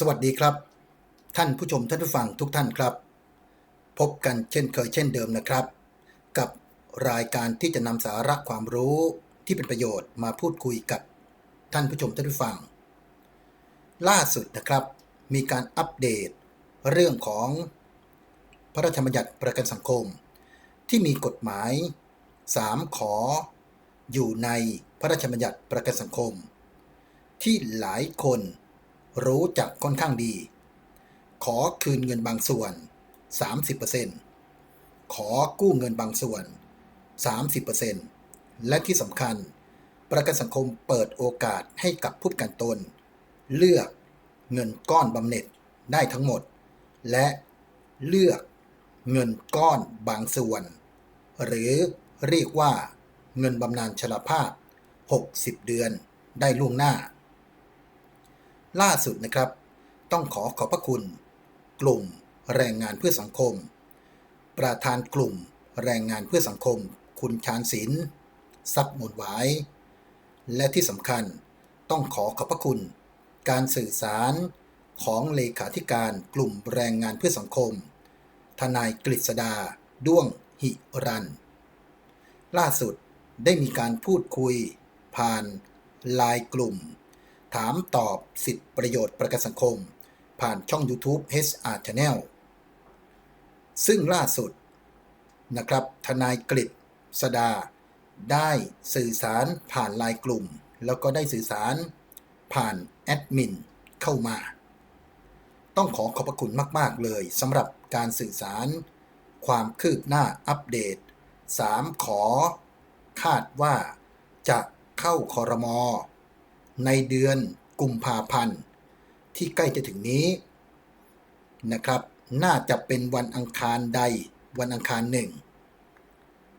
สวัสดีครับ ท่านผู้ชมท่านผู้ฟังทุกท่านครับ พบกันเช่นเคยเช่นเดิมนะครับ กับรายการที่จะนำสาระความรู้ที่เป็นประโยชน์มาพูดคุยกับท่านผู้ชมท่านผู้ฟัง ล่าสุดนะครับ มีการอัปเดตเรื่องของพระราชบัญญัติประกันสังคม ที่มีกฎหมาย 3 ขอ อยู่ในพระราชบัญญัติประกันสังคม ที่หลายคน รู้จักค่อนข้างดี ขอคืนเงินบางส่วน 30%ขอกู้เงินบางส่วน 30%และที่สำคัญ ประกันสังคมเปิดโอกาสให้กับผู้ประกันตน เลือกเงินก้อนบำเหน็จได้ทั้งหมด และเลือกเงินก้อนบางส่วน หรือเรียกว่าเงินบำนาญชราภาพ 60 เดือนได้ล่วงหน้า ล่าสุดนะครับ ต้องขอขอบพระคุณ กลุ่มแรงงานเพื่อสังคม ประธานกลุ่มแรงงานเพื่อสังคม คุณชาญศิลป์ทรัพย์หมุนหวายและที่สำคัญต้องขอขอบพระคุณ การสื่อสารของเลขาธิการกลุ่มแรงงานเพื่อสังคม ทนายกฤษดา ด้วงหิรัน ล่าสุดได้มีการพูดคุย ผ่านไลน์กลุ่ม ถามตอบสิทธิประโยชน์ประกันสังคม ผ่านช่อง YouTube HR Channel ซึ่งล่าสุดนะครับทนายกฤษสดา ได้สื่อสารผ่านไลน์กลุ่ม แล้วก็ได้สื่อสารผ่านแอดมินเข้ามา ต้องขอขอบพระคุณมาก ๆ เลยสำหรับการสื่อสาร ความคืบหน้าอัปเดต 3 ขอ คาดว่าจะเข้าคอรมอ ในเดือนกุมภาพันธ์ ที่ใกล้จะถึงนี้นะครับ น่าจะเป็นวันอังคารใดวันอังคารหนึ่ง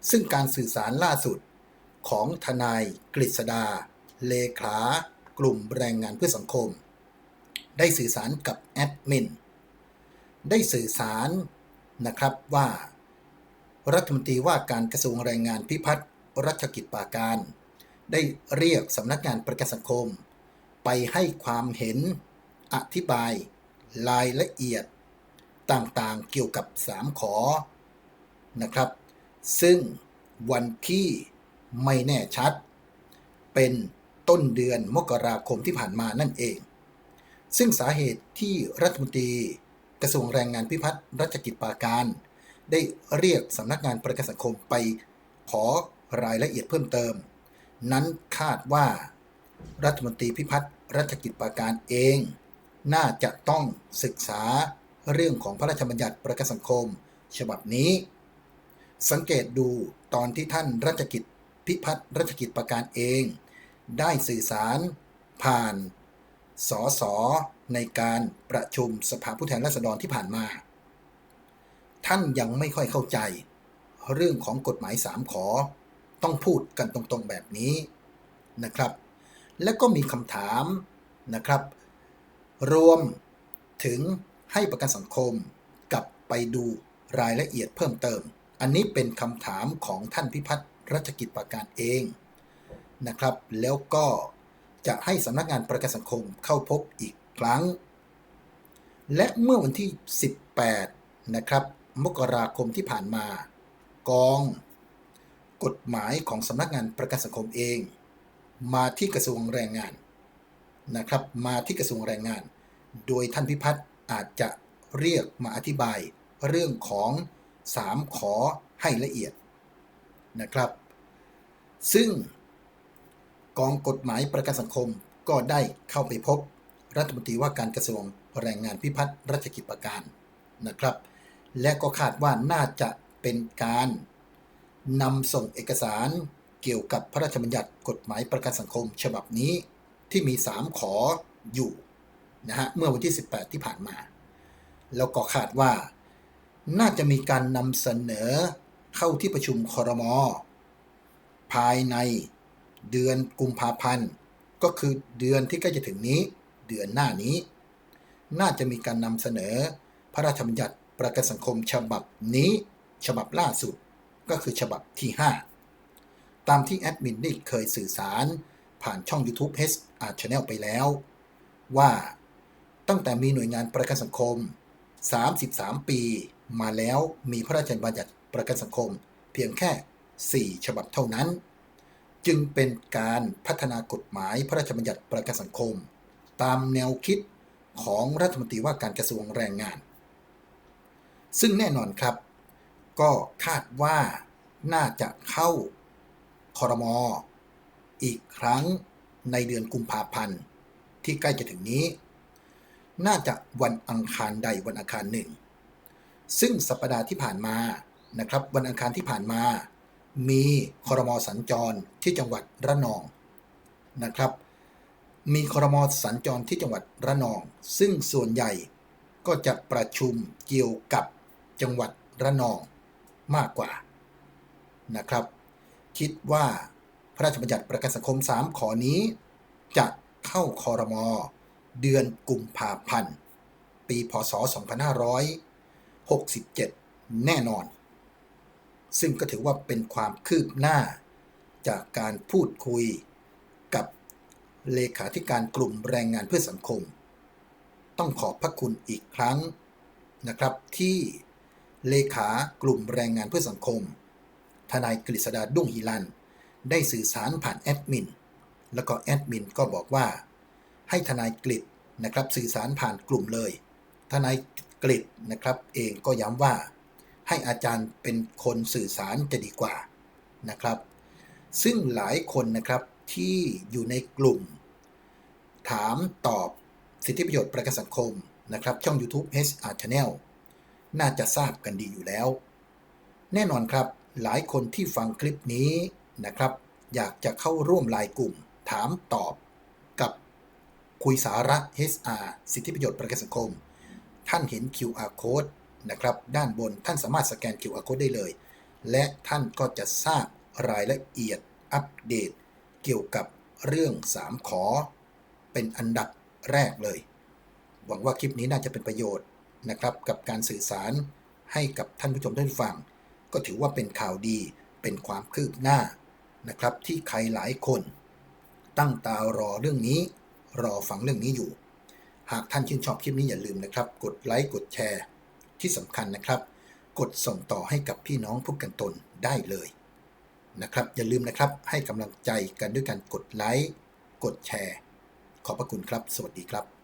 ซึ่งการสื่อสารล่าสุดของทนายกฤษดา เลขากลุ่มแรงงานเพื่อสังคม ได้สื่อสารกับแอดมิน ได้สื่อสารนะครับว่า รัฐมนตรีว่าการกระทรวงแรงงานพิพัฒน์รัชกิจปาการ ได้เรียกสำนักงานประกันสังคม ไปให้ความเห็นอธิบายรายละเอียดต่างๆเกี่ยวกับ 3 ขอนะครับ ซึ่งวันที่ไม่แน่ชัด เป็นต้นเดือนมกราคมที่ผ่านมานั่นเอง ซึ่งสาเหตุที่รัฐมนตรีกระทรวงแรงงานพิพัฒน์รัชกิจปาการ ได้เรียกสำนักงานประกันสังคมไปขอรายละเอียดเพิ่มเติม นั้นคาดว่า รัฐมนตรีพิพัฒน์รัชกิจปาการเอง น่าจะต้องศึกษาเรื่องของพระราชบัญญัติประกันสังคม ฉบับนี้ สังเกตดูตอนที่ท่านรัชกิจพิพัฒน์รัชกิจปาการเอง ได้สื่อสารผ่านสอสอในการประชุมสภาผู้แทนราษฎรที่ผ่านมา ท่านยังไม่ค่อยเข้าใจ เรื่องของกฎหมาย3ขอ ต้องพูดกันตรงๆแบบนี้นะครับ และก็มีคำถามนะครับ รวมถึงให้ประกันสังคมกลับไปดูรายละเอียดเพิ่มเติม อันนี้เป็นคำถามของท่านพิพัฒน์รัชกิจปาการเองนะครับ แล้วก็จะให้สำนักงานประกันสังคมเข้าพบอีกครั้ง และเมื่อวันที่ 18 นะครับ มกราคมที่ผ่านมากอง กฎหมายของสำนักงานประกันสังคมเอง มาที่กระทรวงแรงงานนะครับ มาที่กระทรวงแรงงาน โดยท่านพิพัฒน์อาจจะเรียกมาอธิบายเรื่องของ3ขอให้ละเอียดนะครับ ซึ่งกองกฎหมายประกันสังคมก็ได้เข้าไปพบรัฐมนตรีว่าการกระทรวงแรงงานพิพัฒน์รัชกิจประการนะครับ และก็คาดว่าน่าจะเป็นการ นำส่งเอกสารเกี่ยวกับพระราชบัญญัติกฎหมายประกันสังคมฉบับนี้ที่มี 3 ขออยู่นะฮะเมื่อวันที่ 18 ที่ผ่านมา แล้วก็คาดว่าน่าจะมีการนำเสนอเข้าที่ประชุมคอรมอภายในเดือนกุมภาพันธ์ ก็คือเดือนที่ใกล้จะถึงนี้ เดือนหน้านี้ น่าจะมีการนำเสนอพระราชบัญญัติประกันสังคมฉบับนี้ฉบับล่าสุด ก็คือฉบับที่ 5 ตามที่แอดมินได้เคยสื่อสารผ่านช่อง YouTube h r Channel ไปแล้ว ว่าตั้งแต่มีหน่วยงานประกันสังคม 33 ปีมาแล้วมีพระราชบัญญัติประกันสังคมเพียงแค่ 4 ฉบับเท่านั้น จึงเป็นการพัฒนากฎหมายพระราชบัญญัติประกันสังคม ตามแนวคิดของรัฐมนตรีว่าการกระทรวงแรงงาน ซึ่งแน่นอนครับ ก็คาดว่าน่าจะเข้าคอรมออีกครั้งในเดือนกุมภาพันธ์ที่ใกล้จะถึงนี้ น่าจะวันอังคารใดวันอังคารหนึ่ง ซึ่งสัปดาห์ที่ผ่านมานะครับ วันอังคารที่ผ่านมา มีคอรมอสัญจรที่จังหวัดระนองนะครับ มีคอรมอสัญจรที่จังหวัดระนอง ซึ่งส่วนใหญ่ก็จะประชุมเกี่ยวกับจังหวัดระนอง มากกว่านะครับ คิดว่าพระราชบัญญัติประกันสังคม 3 ขอนี้ จะเข้าคอรมอเดือนกุมภาพันธ์ ปีพศ 2567 แน่นอน ซึ่งก็ถือว่าเป็นความคืบหน้า จากการพูดคุยกับเลขาธิการกลุ่มแรงงานเพื่อสังคม ต้องขอบพระคุณอีกครั้งนะครับที่ เลขากลุ่มแรงงานเพื่อสังคม ทนายกฤษดาดุ้งฮิลัน ได้สื่อสารผ่านแอดมิน แล้วก็แอดมินก็บอกว่า ให้ทนายกฤษนะครับสื่อสารผ่านกลุ่มเลย ทนายกฤษนะครับเองก็ย้ำว่า ให้อาจารย์เป็นคนสื่อสารจะดีกว่านะครับ ซึ่งหลายคนนะครับที่อยู่ในกลุ่ม ถามตอบสิทธิประโยชน์ประกันสังคมนะครับช่อง YouTube HR Channel น่าจะทราบกันดีอยู่แล้ว แน่นอนครับ หลายคนที่ฟังคลิปนี้นะครับ อยากจะเข้าร่วมไลน์กลุ่ม ถามตอบกับคุยสาระ HR สิทธิประโยชน์ประกันสังคม ท่านเห็น QR code นะครับ ด้านบนท่านสามารถสแกน QR code ได้เลย และท่านก็จะทราบรายละเอียดอัปเดต เกี่ยวกับเรื่อง 3 ขอ เป็นอันดับแรกเลย หวังว่าคลิปนี้น่าจะเป็นประโยชน์ นะครับกับการสื่อสารให้กับท่านผู้ชมท่านฟัง ก็ถือว่าเป็นข่าวดีเป็นความคืบหน้านะครับที่ใครหลายคน ตั้งตารอเรื่องนี้ รอฟังเรื่องนี้อยู่ หากท่านชื่นชอบคลิปนี้อย่าลืมนะครับ กดไลค์กดแชร์ ที่สำคัญนะครับ กดส่งต่อให้กับพี่น้องผู้กันตนได้เลยนะครับอย่าลืมนะครับให้กำลังใจกันด้วยการกดไลค์กดแชร์ ขอบพระคุณครับ สวัสดีครับ